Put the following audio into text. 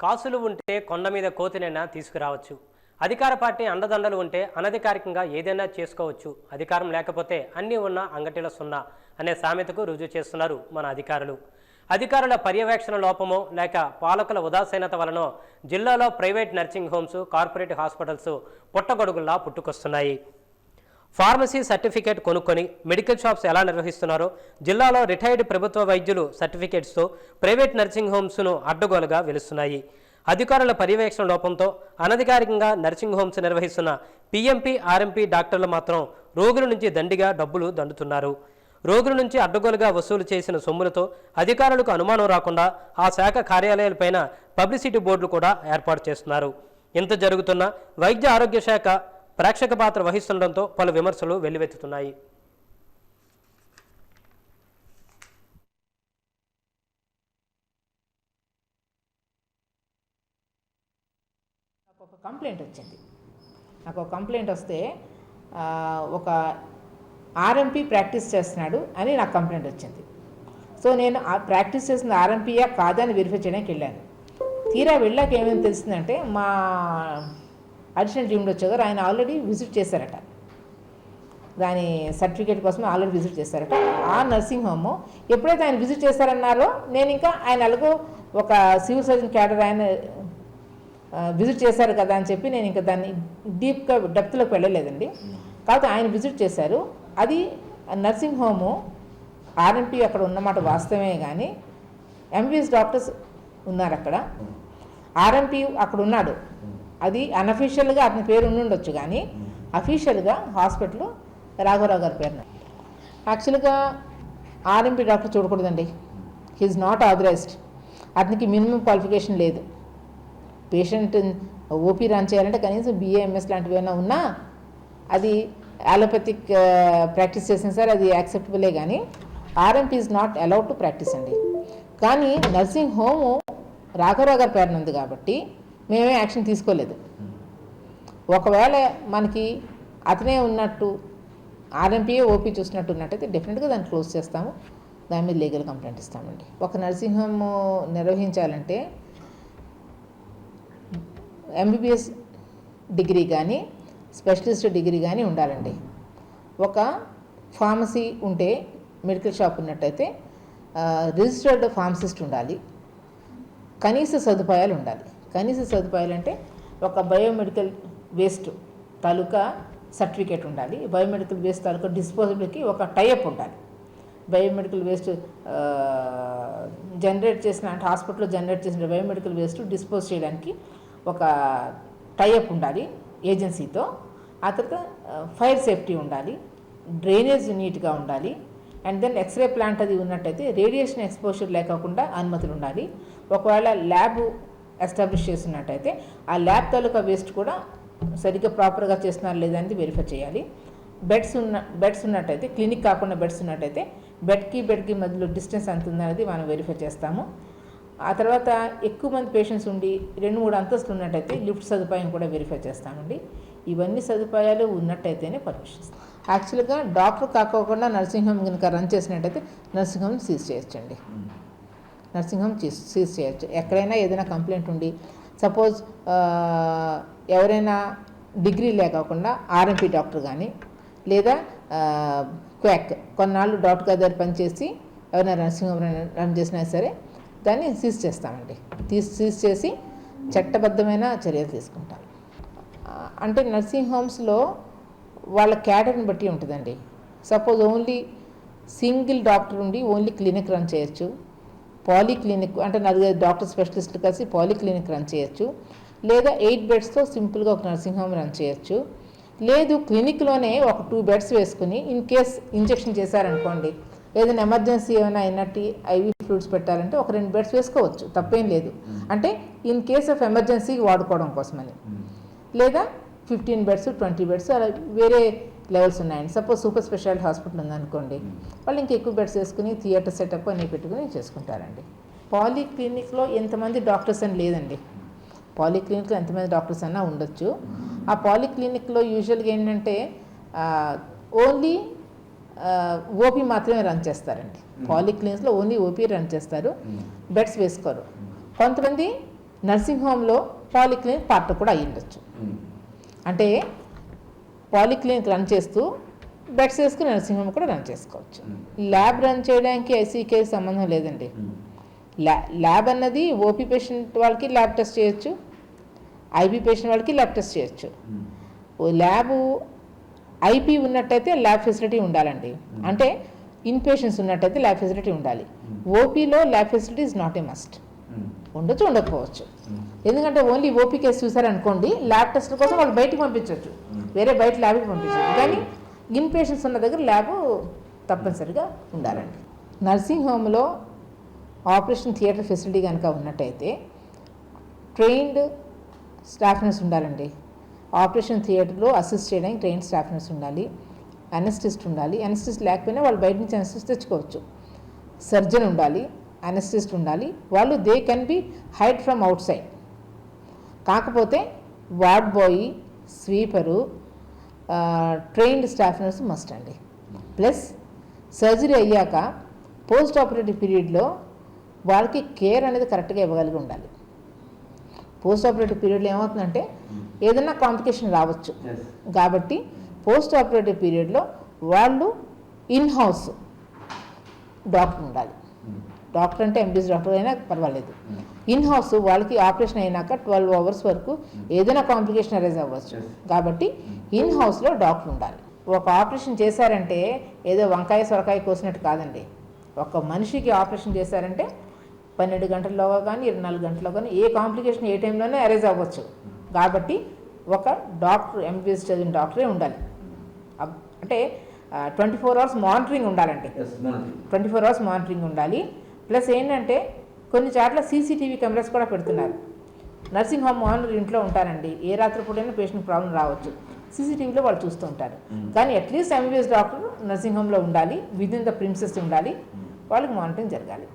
కాసులు ఉంటే కొండ మీద కోతినైనా తీసుకురావచ్చు. అధికార పార్టీ అండదండలు ఉంటే అనధికారికంగా ఏదైనా చేసుకోవచ్చు. అధికారం లేకపోతే అన్నీ ఉన్న అంగటిలో సున్నా అనే సామెతకు రుజువు చేస్తున్నారు మన అధికారులు. అధికారుల పర్యవేక్షణ లోపమో లేక పాలకుల ఉదాసీనత వలనో జిల్లాలో private nursing homes corporate hospitals పుట్టగొడుగుల్లా పుట్టుకొస్తున్నాయి. ఫార్మసీ సర్టిఫికేట్ కొనుక్కొని మెడికల్ షాప్స్ ఎలా నిర్వహిస్తున్నారో జిల్లాలో రిటైర్డ్ ప్రభుత్వ వైద్యులు సర్టిఫికేట్స్తో ప్రైవేట్ నర్సింగ్ హోమ్స్ను అడ్డగోలుగా వెలుస్తున్నాయి. అధికారుల పర్యవేక్షణ లోపంతో అనధికారికంగా నర్సింగ్ హోమ్స్ నిర్వహిస్తున్న పీఎంపీ ఆర్ఎంపీ డాక్టర్లు మాత్రం రోగుల నుంచి దండిగా డబ్బులు దండుతున్నారు. రోగుల నుంచి అడ్డగోలుగా వసూలు చేసిన సొమ్ములతో అధికారులకు అనుమానం రాకుండా ఆ శాఖ కార్యాలయాలపైన పబ్లిసిటీ బోర్డులు కూడా ఏర్పాటు చేస్తున్నారు. ఇంత జరుగుతున్న వైద్య ఆరోగ్య శాఖ ప్రేక్షక పాత్ర వహిస్తుండటంతో పలు విమర్శలు వెల్లువెత్తుతున్నాయి. నాకు ఒక కంప్లైంట్ వచ్చింది. నాకు ఒక కంప్లైంట్ వస్తే ఒక ఆర్ఎంపీ ప్రాక్టీస్ చేస్తున్నాడు అని నాకు కంప్లైంట్ వచ్చింది. సో నేను ఆ ప్రాక్టీస్ చేసిన ఆర్ఎంపీయా కాదని వెరిఫై చేయడానికి వెళ్ళాను. తీరా వెళ్ళాక ఏమేమి తెలిసిందంటే మా అడిషనల్ టీమ్ వచ్చే గారు ఆయన ఆల్రెడీ విజిట్ చేశారట. దాని సర్టిఫికేట్ కోసం ఆల్రెడీ విజిట్ చేశారట. ఆ నర్సింగ్ హోమ్ ఎప్పుడైతే ఆయన విజిట్ చేశారన్నారో నేను ఇంకా ఆయన అలాగో ఒక సివిల్ సర్జన్ క్యాడర్ ఆయన విజిట్ చేశారు కదా అని చెప్పి నేను ఇంకా దాన్ని డీప్గా డెప్త్లోకి వెళ్ళలేదండి. కాకపోతే ఆయన విజిట్ చేశారు. అది నర్సింగ్ హోము ఆర్ఎంపీ అక్కడ ఉన్నమాట వాస్తవమే కానీ ఎంబీఎస్ డాక్టర్స్ ఉన్నారు అక్కడ ఆర్ఎంపీ అక్కడ ఉన్నాడు. అది అన్అఫీషియల్గా అతని పేరు ఉండి ఉండొచ్చు కానీ అఫీషియల్గా హాస్పిటల్ రాఘవరావు గారి పేరున. యాక్చువల్గా ఆర్ఎంపీ డాక్టర్ చూడకూడదండి. హీఈస్ నాట్ ఆథరైజ్డ్ అతనికి మినిమం క్వాలిఫికేషన్ లేదు. పేషెంట్ ఓపీ రన్ చేయాలంటే కనీసం బిఏఎంఎస్ లాంటివి ఏమైనా ఉన్నా అది అలోపతిక్ ప్రాక్టీస్ uh, చేసిన సార్ అది యాక్సెప్టబులే కానీ RMP is not allowed to practise అండి. కానీ నర్సింగ్ హోము రాఘవరావు గారి పేరున ఉంది కాబట్టి మేమే యాక్షన్ తీసుకోలేదు. ఒకవేళ మనకి అతనే ఉన్నట్టు ఆర్ఎంపీఏ ఓపీ చూసినట్టు ఉన్నట్టయితే డెఫినెట్గా దాన్ని క్లోజ్ చేస్తాము. దాని మీద లీగల్ కంప్లైంట్ ఇస్తామండి. ఒక నర్సింగ్ నిర్వహించాలంటే ఎంబీబీఎస్ డిగ్రీ కానీ స్పెషలిస్ట్ డిగ్రీ కానీ ఉండాలండి. ఒక ఫార్మసీ ఉంటే మెడికల్ షాప్ ఉన్నట్టయితే రిజిస్టర్డ్ ఫార్మసిస్ట్ ఉండాలి. కనీస సదుపాయాలు ఉండాలి. కనీస సదుపాయాలు అంటే ఒక బయోమెడికల్ వేస్ట్ తాలూకా సర్టిఫికేట్ ఉండాలి. బయోమెడికల్ వేస్ట్ తాలూకా డిస్పోజబుల్కి ఒక టైఅప్ ఉండాలి. బయోమెడికల్ వేస్ట్ జనరేట్ చేసిన అంటే హాస్పిటల్లో జనరేట్ చేసిన బయోమెడికల్ వేస్ట్ డిస్పోజ్ చేయడానికి ఒక టైఅప్ ఉండాలి ఏజెన్సీతో. ఆ తర్వాత ఫైర్ సేఫ్టీ ఉండాలి. డ్రైనేజ్ నీట్గా ఉండాలి. అండ్ దెన్ ఎక్స్రే ప్లాంట్ అది ఉన్నట్టయితే రేడియేషన్ ఎక్స్పోజర్ లేకుండా అనుమతులు ఉండాలి ఒకవేళ ల్యాబ్ ఎస్టాబ్లిష్ చేస్తున్నట్టయితే ఆ ల్యాబ్ తాలూకా వేస్ట్ కూడా సరిగ్గా ప్రాపర్గా చేస్తున్నారు అనేది వెరిఫై చేయాలి. బెడ్స్ ఉన్న బెడ్స్ ఉన్నట్టయితే క్లినిక్ కాకుండా బెడ్స్ ఉన్నట్టయితే బెడ్కి బెడ్కి మధ్యలో డిస్టెన్స్ ఎంత ఉందనేది మనం వెరిఫై చేస్తాము. ఆ తర్వాత ఎక్కువ మంది పేషెంట్స్ ఉండి రెండు మూడు అంతస్తులు ఉన్నట్టయితే లిఫ్ట్ సదుపాయం కూడా వెరిఫై చేస్తామండి. ఇవన్నీ సదుపాయాలు ఉన్నట్టయితేనే పరీక్షిస్తాం. యాక్చువల్గా డాక్టర్ కాకోకుండా నర్సింగ్ హోమ్ కనుక రన్ చేసినట్టయితే నర్సింగ్ హోమ్ సీజ్ చేయొచ్చండి. నర్సింగ్ హోమ్ సీజ్ చేయొచ్చు ఎక్కడైనా ఏదైనా కంప్లైంట్ ఉండి సపోజ్ ఎవరైనా డిగ్రీ లేకుండా ఆర్ఎంపీ డాక్టర్ కానీ లేదా క్వాక్ కొన్నాళ్ళు డాక్టర్ గారి దగ్గర పనిచేసి ఎవరైనా నర్సింగ్ హోమ్ రన్- రన్ చేసినా సరే దాన్ని సీజ్ చేస్తామండి. తీసి సీజ్ చేసి చట్టబద్ధమైన చర్యలు తీసుకుంటాం. అంటే నర్సింగ్ హోమ్స్లో వాళ్ళ క్యాడర్ని బట్టి ఉంటుందండి. సపోజ్ ఓన్లీ సింగిల్ డాక్టర్ ఉండి ఓన్లీ క్లినిక్ రన్ చేయొచ్చు. పాలీ క్లినిక్ అంటే నలుగురు డాక్టర్ స్పెషలిస్టులు కలిసి పాలీ క్లినిక్ రన్ చేయొచ్చు. లేదా ఎయిట్ బెడ్స్తో సింపుల్గా ఒక నర్సింగ్ హోమ్ రన్ చేయొచ్చు. లేదు క్లినిక్లోనే ఒక టూ బెడ్స్ వేసుకుని ఇన్ కేస్ ఇంజెక్షన్ చేశారనుకోండి ఏదైనా ఎమర్జెన్సీ ఏమైనా అయినట్టు ఐవీ ఫ్లూయిడ్స్ పెట్టాలంటే ఒక రెండు బెడ్స్ వేసుకోవచ్చు తప్పేం లేదు. అంటే ఇన్ కేస్ ఆఫ్ ఎమర్జెన్సీకి వాడుకోవడం కోసమని. లేదా ఫిఫ్టీన్ బెడ్స్ ట్వంటీ బెడ్స్ అలా వేరే లెవెల్స్ ఉన్నాయండి సపోజ్ సూపర్ స్పెషాలిటీ హాస్పిటల్ ఉందనుకోండి వాళ్ళు ఇంకా ఎక్కువ బెడ్స్ వేసుకుని థియేటర్ సెటప్ అన్నీ పెట్టుకుని చేసుకుంటారండి. పాలీ క్లినిక్లో ఎంతమంది డాక్టర్స్ అని లేదండి. పాలీ క్లినిక్లో ఎంతమంది డాక్టర్స్ అన్నా ఉండొచ్చు. ఆ పాలీ క్లినిక్లో యూజువల్గా ఏంటంటే ఓన్లీ ఓపీ మాత్రమే రన్ చేస్తారండి. పాలీ క్లినిక్స్లో ఓన్లీ ఓపీ రన్ చేస్తారు బెడ్స్ వేసుకోరు. కొంతమంది నర్సింగ్ హోమ్లో పాలిక్లినిక్ పార్ట్ కూడా అయ్యి ఉండొచ్చు అంటే పాలిక్లినిక్ రన్ చేస్తూ బెడ్స్ వేసుకుని నర్సింగ్ హోమ్ కూడా రన్ చేసుకోవచ్చు. ల్యాబ్ రన్ చేయడానికి ఐసీకే సంబంధం లేదండి. ల్యా ల్యాబ్ అన్నది ఓపీ పేషెంట్ వాళ్ళకి ల్యాబ్ టెస్ట్ చేయొచ్చు ఐబీ పేషెంట్ వాళ్ళకి ల్యాబ్ టెస్ట్ చేయొచ్చు. ఓ ల్యాబ్ ఐపీ ఉన్నట్టయితే ల్యాబ్ ఫెసిలిటీ ఉండాలండి. అంటే ఇన్ పేషెంట్స్ ఉన్నట్టయితే ల్యాబ్ ఫెసిలిటీ ఉండాలి. ఓపీలో lab facility is not a must. ఉండొచ్చు ఉండకపోవచ్చు ఎందుకంటే ఓన్లీ ఓపీ కేసు చూసారనుకోండి ల్యాబ్ టెస్ట్ల కోసం వాళ్ళు బయటికి పంపించవచ్చు వేరే బయట ల్యాబ్కి పంపించవచ్చు కానీ ఇన్ పేషెంట్స్ ఉన్న దగ్గర ల్యాబ్ తప్పనిసరిగా ఉండాలండి. నర్సింగ్ హోమ్లో ఆపరేషన్ థియేటర్ ఫెసిలిటీ కనుక ఉన్నట్టయితే ట్రైన్డ్ స్టాఫ్ నర్స్ ఉండాలండి. ఆపరేషన్ థియేటర్లో అసిస్ట్ చేయడానికి ట్రైన్ స్టాఫ్ నర్స్ ఉండాలి. అనెస్టిస్ట్ ఉండాలి. అనెస్టిస్ట్ లేకపోయినా వాళ్ళు బయట నుంచి అనెస్టిస్ట్ తెచ్చుకోవచ్చు. సర్జన్ ఉండాలి. అనెస్టిస్ట్ ఉండాలి. వాళ్ళు they can be hired from outside కాకపోతే ward boy sweeper trained staff nurse must అండి. ప్లస్ సర్జరీ అయ్యాక పోస్ట్ ఆపరేటివ్ పీరియడ్లో వాళ్ళకి కేర్ అనేది కరెక్ట్గా ఇవ్వగలిగి ఉండాలి. పోస్ట్ ఆపరేటివ్ పీరియడ్లో ఏమవుతుందంటే ఏదైనా కాంప్లికేషన్ రావచ్చు. కాబట్టి పోస్ట్ ఆపరేటివ్ పీరియడ్లో వాళ్ళు ఇన్ హౌస్ డాక్టర్ ఉండాలి. డాక్టర్ అంటే ఎంబీఎస్ డాక్టర్ అయినా పర్వాలేదు. ఇన్ హౌస్ వాళ్ళకి ఆపరేషన్ అయినాక ట్వెల్వ్ అవర్స్ వరకు ఏదైనా కాంప్లికేషన్ అరైజ్ అవ్వచ్చు. కాబట్టి ఇన్ హౌస్లో డాక్టర్ ఉండాలి. ఒక ఆపరేషన్ చేశారంటే ఏదో వంకాయ సొరకాయ కోసినట్టు కాదండి. ఒక మనిషికి ఆపరేషన్ చేశారంటే పన్నెండు గంటల్లో కానీ ఇరవై నాలుగు గంటల్లో కానీ ఏ కాంప్లికేషన్ ఏ టైంలోనే అరైజ్ అవ్వచ్చు. కాబట్టి ఒక డాక్టర్ ఎంబీఎస్ చదివిన డాక్టరే ఉండాలి. అంటే ట్వంటీ ఫోర్ అవర్స్ మానిటరింగ్ ఉండాలండి. ట్వంటీ ఫోర్ అవర్స్ మానిటరింగ్ ఉండాలి. ప్లస్ ఏంటంటే కొన్ని చోట్ల సీసీటీవీ కెమెరాస్ కూడా పెడుతున్నారు. నర్సింగ్ హోమ్ ఓనర్ ఇంట్లో ఉంటారండి. ఏ రాత్రి పూటైనా పేషెంట్ ప్రాబ్లం రావచ్చు. సీసీటీవీలో వాళ్ళు చూస్తూ ఉంటారు. కానీ అట్లీస్ట్ ఎంబీబీఎస్ డాక్టర్ నర్సింగ్ హోమ్లో ఉండాలి. విదిన్ ద ప్రిన్సెస్ ఉండాలి. వాళ్ళకి మానిటరింగ్ జరగాలి.